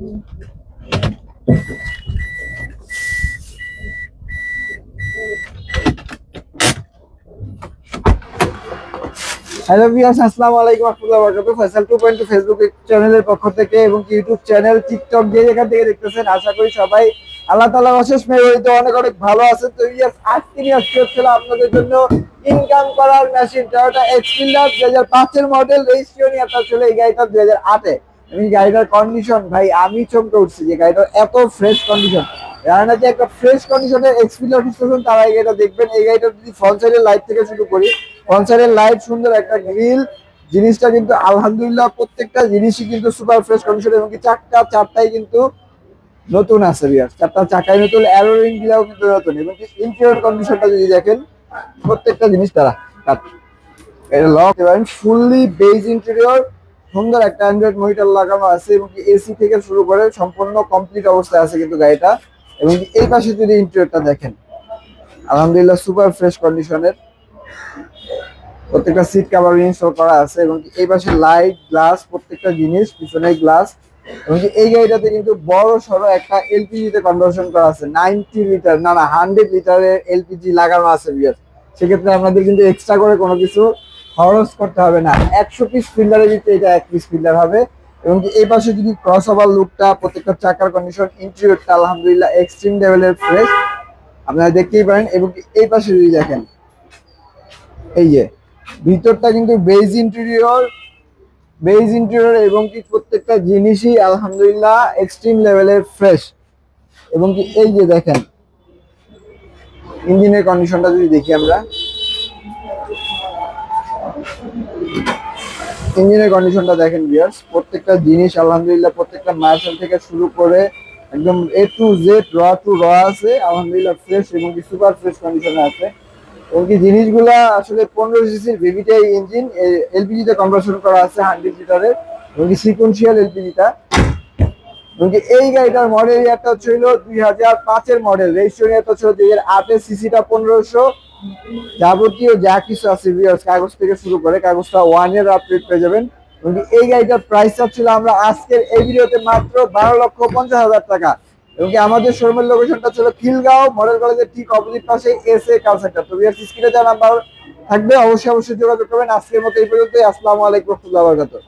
Hello viewers আসসালামু আলাইকুম রাহমাতুল্লাহি ওয়া বারাকাতুহু ফয়সাল 2.2 ফেসবুক চ্যানেলের পক্ষ থেকে এবং ইউটিউব চ্যানেল টিকটক যে যেখান থেকে দেখতেছেন, আশা করি সবাই আল্লাহ তাআলার অশেষ মেহরবানিতে অনেক অনেক ভালো আছে। তো ভিউয়ার্স আজকে নিয়ে আসতে হচ্ছিল আপনাদের জন্য ইনকাম করার মেশিন টয়োটা এক্সপিলার 2005 এর মডেল রেজিস্ট্রেশন আপনার চলে এই গাড়িটা 2008 এ এই গাড়িটার কন্ডিশন ভাই, আমি চমকে উঠছি যে গাড়িটার এত ফ্রেশ কন্ডিশন যে একটা ফ্রেশ কন্ডিশনের এক্সপিলার খুঁজতেছেন তারা এই গাড়িটা দেখবেন। এই গাড়িটা যদি ফ্রন্ট লাইট থেকে শুরু করি ফ্রন্ট লাইট সুন্দর একটা গ্রিল জিনিসটা কিন্তু আলহামদুলিল্লাহ প্রত্যেকটা জিনিসই কিন্তু সুপার ফ্রেশ কন্ডিশন এবং চারটা চারটাই কিন্তু নতুন আছে বিয়ার চারটা চাকাই নতুন অ্যারো রিং গুলাও কিন্তু নতুন এবং ইন্টেরিয়র কন্ডিশনটা যদি দেখেন, প্রত্যেকটা জিনিস তারা এটা লক এবং ফুললি বেজ ইন্টেরিয়র সুন্দর একটা অ্যান্ড্রয়েড মনিটর লাগানো আছে এবং এসি থেকে শুরু করে সম্পূর্ণ কমপ্লিট অবস্থায় আছে কিন্তু গাড়িটা। এবং এই পাশে যদি ইন্টেরিয়রটা দেখেন, আলহামদুলিল্লাহ সুপার ফ্রেশ কন্ডিশনের প্রত্যেকটা সিট কাভার ইনস্টল করা আছে এবং এই পাশে লাইট গ্লাস প্রত্যেকটা জিনিস পিছনে গ্লাস এবং এই গাড়িটাতে কিন্তু বড় সড়ো একটা এলপিজি তে কনভার্সন করা আছে। নাইনটি লিটার না না হান্ড্রেড লিটারের এলপিজি লাগানো আছে বিয়ার সেক্ষেত্রে আপনাদের কিন্তু এক্সট্রা করে কোনো কিছু খরচ করতে হবে না। একশো পিস ফিল্ডারের ভিতরে এটা এক পিস ফিল্ডার হবে, এবং এই পাশে যদি ক্রস ওভার লুকটা প্রত্যেকটা চাকার কন্ডিশন ইন্টেরিয়রটা আলহামদুলিল্লাহ এক্সট্রিম লেভেলের ফ্রেশ আপনারা দেখতেই পারেন, এবং এই পাশে যদি দেখেন, এই যে, ভিতরটা কিন্তু বেজ ইন্টেরিয়র বেজ ইন্টেরিয়র এবং কি প্রত্যেকটা জিনিসই আলহামদুলিল্লাহ এক্সট্রিম লেভেলের ফ্রেশ এবং কি এই যে দেখেন ইঞ্জিনের কন্ডিশনটা যদি দেখি আমরা ইঞ্জিনের কন্ডিশনটা দেখেন বিয়ার্স প্রত্যেকটা জিনিস আলহামদুলিল্লাহ, প্রত্যেকটা মার্শাল থেকে শুরু করে একদম এ টু জেড র টু র আছে, আলহামদুলিল্লাহ ফ্রেশ এবং কি সুপার ফ্রেশ কন্ডিশনে আছে। এবং কি জিনিসগুলা আসলে পনেরো সিসির ভিভিটাই ইঞ্জিন এলপিজি তে কনভার্সন করা আছে হান্ড্রেড লিটারের এবং কি সিকোয়েন্সিয়াল এলপিজিটা এবং এই গাড়িটার মডেল ইয়ারটা হলো দুই হাজার পাঁচের মডেল রেজিস্ট্রেশন ইয়ারটা হচ্ছে দুই হাজার আটের সিসিটা পনেরোশো যাবতীয় যা কিছু আছে কাগজ থেকে শুরু করে কাগজটা ওয়ান ইয়ার আপডেট পেয়ে যাবেন। এই গাড়িটার প্রাইস ছিল আমরা আজকের এই ভিডিওতে মাত্র বারো লক্ষ পঞ্চাশ হাজার টাকা। এবং আমাদের শোরুমের লোকেশনটা ছিল খিলগাঁও মডেল কলেজের ঠিক অপোজিট পাশে এস এ কাল সেন্টার তো ভিউয়ার্স স্ক্রিনে যা নাম্বার থাকবে, অবশ্যই অবশ্যই যোগাযোগ করবেন। আজকের মতো এই পর্যন্তই। আসসালামু আলাইকুম, রহমতুল্লাহ বরকাতুহ।